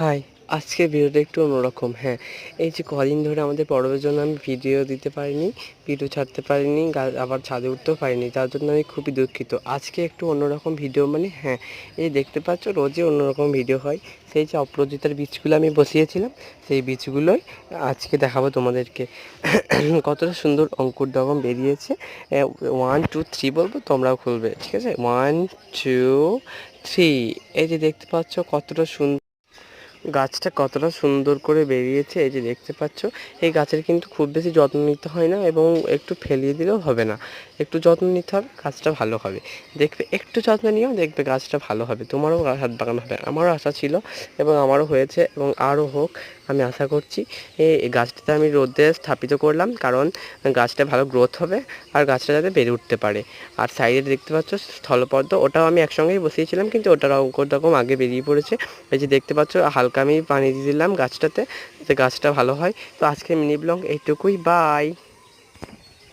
High আজকে ভিডিওটা একটু অন্যরকম হ্যাঁ। এই যে কদিন ধরে আমাদের পর্বের জন্য আমি ভিডিও দিতে পারিনি, ভিডিও ছাড়তে পারিনি আবার ছাদে উঠতেও পারিনি, তার জন্য আমি খুবই দুঃখিত। আজকে একটু অন্যরকম ভিডিও মানে হ্যাঁ এই দেখতে পাচ্ছ রোজই অন্যরকম ভিডিও হয়। সেই যে অপরাজিতার বীজগুলো আমি বসিয়েছিলাম, সেই বীজগুলোই আজকে দেখাবো তোমাদেরকে। কতটা সুন্দর অঙ্কুর ডগম বেরিয়েছে। ওয়ান টু থ্রি বলব, তোমরাও খুলবে, ঠিক আছে? ওয়ান টু থ্রি এই যে দেখতে পাচ্ছ কতটা সুন্দর গাছটা কতটা সুন্দর করে বেরিয়েছে, এই যে দেখতে পাচ্ছ, এই গাছের কিন্তু খুব বেশি যত্ন নিতে হয় না এবং একটু ফেলিয়ে দিলেও হবে না। একটু যত্ন নিতে হবে, গাছটা ভালো হবে। দেখবে, একটু যত্ন নিয়েও দেখবে গাছটা ভালো হবে। তোমারও হাত বাগান হবে। আমারও আশা ছিল এবং আমারও হয়েছে এবং আরও হোক। আমি আশা করছি এই গাছটাতে আমি রোদে স্থাপিত করলাম কারণ গাছটা ভালো গ্রোথ হবে আর গাছটা যাতে বেড়ে উঠতে পারে। আর সাইডে দেখতে পাচ্ছ স্থলপদ্ম, ওটাও আমি একসঙ্গেই বসিয়েছিলাম কিন্তু ওটার রকম আগে বেরিয়ে পড়েছে। এই যে দেখতে পাচ্ছ হালকা আমি পানি দিয়ে দিলাম গাছটাতে, যাতে গাছটা ভালো হয়। তো আজকে মিনি ব্লগ এইটুকুই বাই